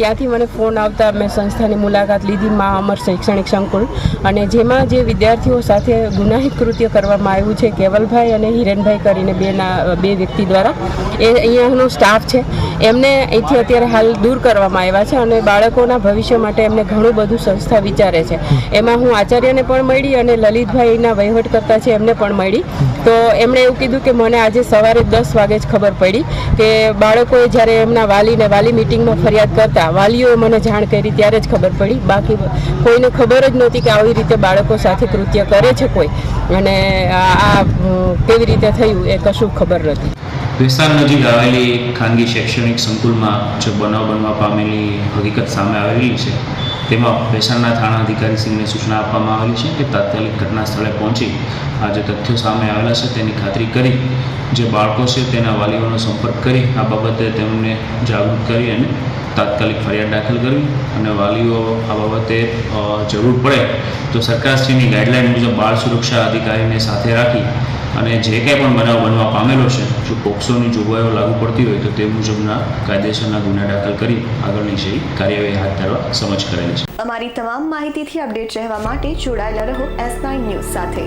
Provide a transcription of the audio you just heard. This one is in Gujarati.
ત્યાંથી મને ફોન આવતા મેં સંસ્થાની મુલાકાત લીધી મા અમર શૈક્ષણિક સંકુલ. અને જેમાં જે વિદ્યાર્થીઓ સાથે ગુનાહિત કૃત્ય કરવામાં આવ્યું છે, કેવલભાઈ અને હિરેનભાઈ કરીને બેના, બે વ્યક્તિ દ્વારા, એ અહીંયાનો સ્ટાફ છે. એમને અહીંથી અત્યારે હાલ દૂર કરવામાં આવ્યા છે અને બાળકોના ભવિષ્ય માટે એમને ઘણું બધું સંસ્થા વિચારે છે. એમાં હું આચાર્યને પણ મળી અને લલિતભાઈના વહીવટકર્તા છે એમને પણ મળી. તો એમણે એવું કીધું કે મને આજે સવારે દસ વાગે જ ખબર પડી કે બાળકોએ જ્યારે એમના વાલીને વાલી મિટિંગમાં ફરિયાદ કરતા વાલીઓએ મને જાણ કરી ત્યારે જ ખબર પડી. બાકી કોઈને ખબર જ નહોતી કે આવી રીતે બાળકો સાથે કૃત્ય કરે છે કોઈ. અને આ, કેવી રીતે થયું એ કશું ખબર નથી. વિસ્તાર નજીક આવેલી ખાનગી શૈક્ષણિક સંકુલમાં જે બનાવ બનવા પામેલી હકીકત સામે આવેલી છે, તેમાં ભેસાણના થાણા અધિકારી સિંહને સૂચના આપવામાં આવેલી છે કે તાત્કાલિક ઘટના સ્થળે પહોંચી આ જે તથ્યો સામે આવેલા છે તેની ખાતરી કરી જે બાળકો છે તેના વાલીઓનો સંપર્ક કરી આ બાબતે તેમને જાગૃત કરી અને તાત્કાલિક ફરિયાદ દાખલ કરવી અને વાલીઓ આ બાબતે જરૂર પડે તો સરકારશ્રીની ગાઈડલાઈન મુજબ બાળ સુરક્ષા અધિકારીને સાથે રાખી અને જે કંઈ પણ બનાવ બનવા પામેલો છે, જો પોક્સોની જોગવાઈઓ લાગુ પડતી હોય તો તે મુજબના કાયદેસરના ગુના દાખલ કરી આગળની છે કાર્યવાહી હાથ ધરવા સમજ કરેલી છે. અમારી તમામ માહિતીથી અપડેટ રહેવા માટે જોડાયેલા રહો એસ નાઇન ન્યૂઝ સાથે.